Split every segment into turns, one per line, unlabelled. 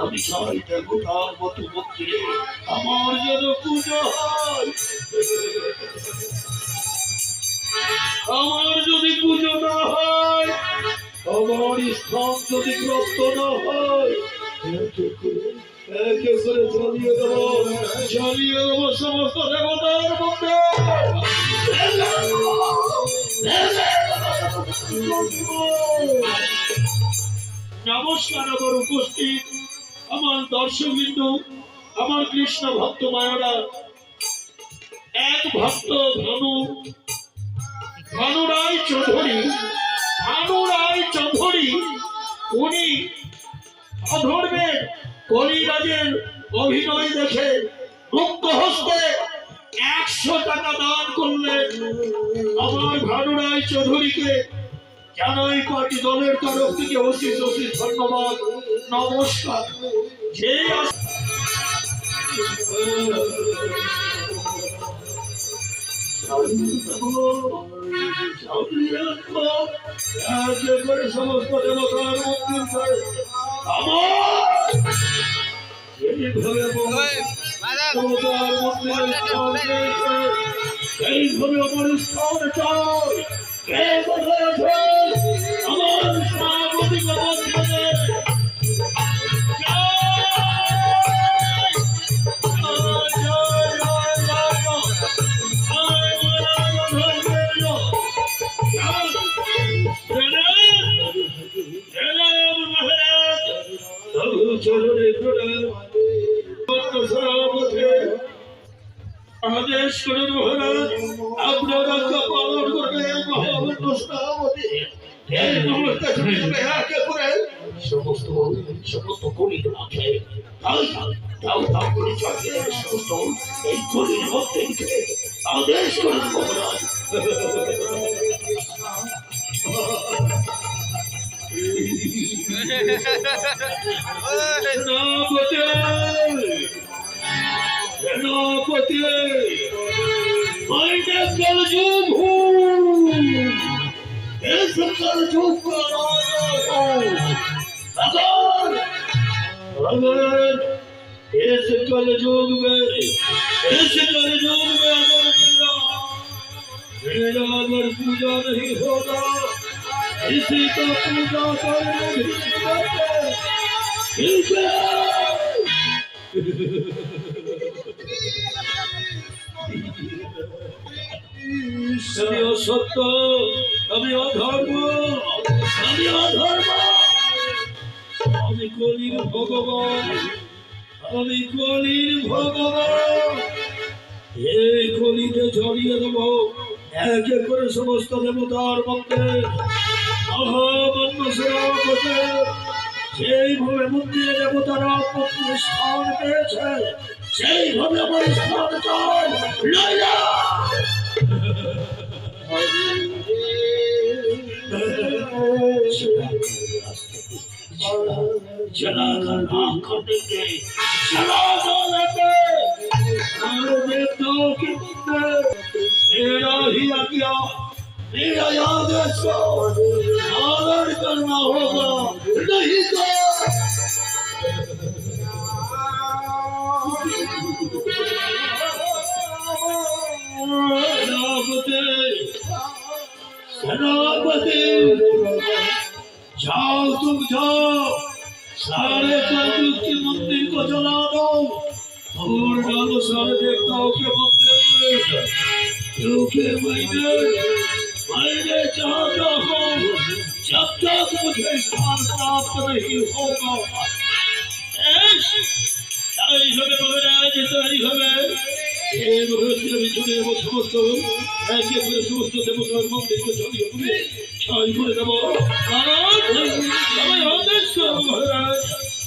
আমি চাই দেবতার মতো মন্দিরে আমার যেন পুজো হয় আমার যদি পুজো না হয়, আমার স্থান যদি প্রাপ্ত না হয় সমস্ত দেবতার নমস্কার, আমার উপস্থিত আমার দর্শক বিন্দু আমার কৃষ্ণ ভক্ত মায়েরা। এক ভক্ত ধনু ভানু রায় চৌধুরী ভানু রায় চৌধুরী, উনি অধর্মের কলিরাজের অভিনয় দেখে মুক্ত হস্তে একশো টাকা দান করলেন আমার ভানু রায় চৌধুরীকে জানাই পার্টি দলের তরফ থেকে অশিস অশিস ধন্যবাদ নমস্কার যে সমস্ত মন্দির আমার আমার স্থান চাই কে কোথায় আছে আমার স্থাপতিক মন্দিরে আদেশ করুন মহারাজ আপনারা পালন করবে মহাবন্ধ স্থাপতি এই নমস্তে শুনে একে করে সমস্ত সমস্ত কলির মাঠে তাই তাও তাও করে চালিয়ে সমস্ত এই কলির মধ্যে আদেশ করুন মহারাজ সেনাপতি সেনাপতি। وإذا الجمهور اسم الجمهور أقول أقول اسم الجمهور اسم الجمهور मेरा अगर पूजा नहीं होगा इसी का पूजा करना আমি অসত্য আমি অধর্ম আমি অধর্ম। আমি কলির ভগবান, আমি কলির ভগবান। এই কলিতে ছড়িয়ে দেব, একে করে সমস্ত দেবতার মধ্যে। সেইভাবে মন্দিরে দেবতারা স্থান পেয়েছে, সেইভাবে আমার স্থান লইয়া जला कर आँख को दो लेते कानों ही अज्ञा मेरा याद आदर करना होगा नहीं तो सारे कलयुग के मंदिर को जला दो और डालो सारे देवताओं के मंदिर क्योंकि मैंने मैंने चाहता हूँ जब तक मुझे स्थान प्राप्त नहीं होगा ऐश, তাই হবে মহারাজ তাই হবে এই মহারাজের পিছনে এবং সমস্ত একে করে সমস্ত দেবতার মন্দিরকে ছড়িয়ে পুড়ে ছাই করে দেবো মহারাজ আমায় আদেশ করো মহারাজ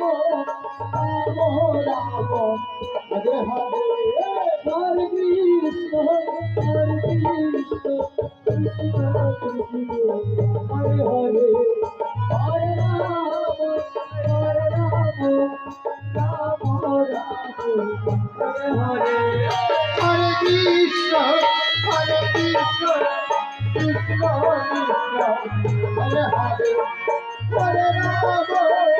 Hare Hare, Hare Rama,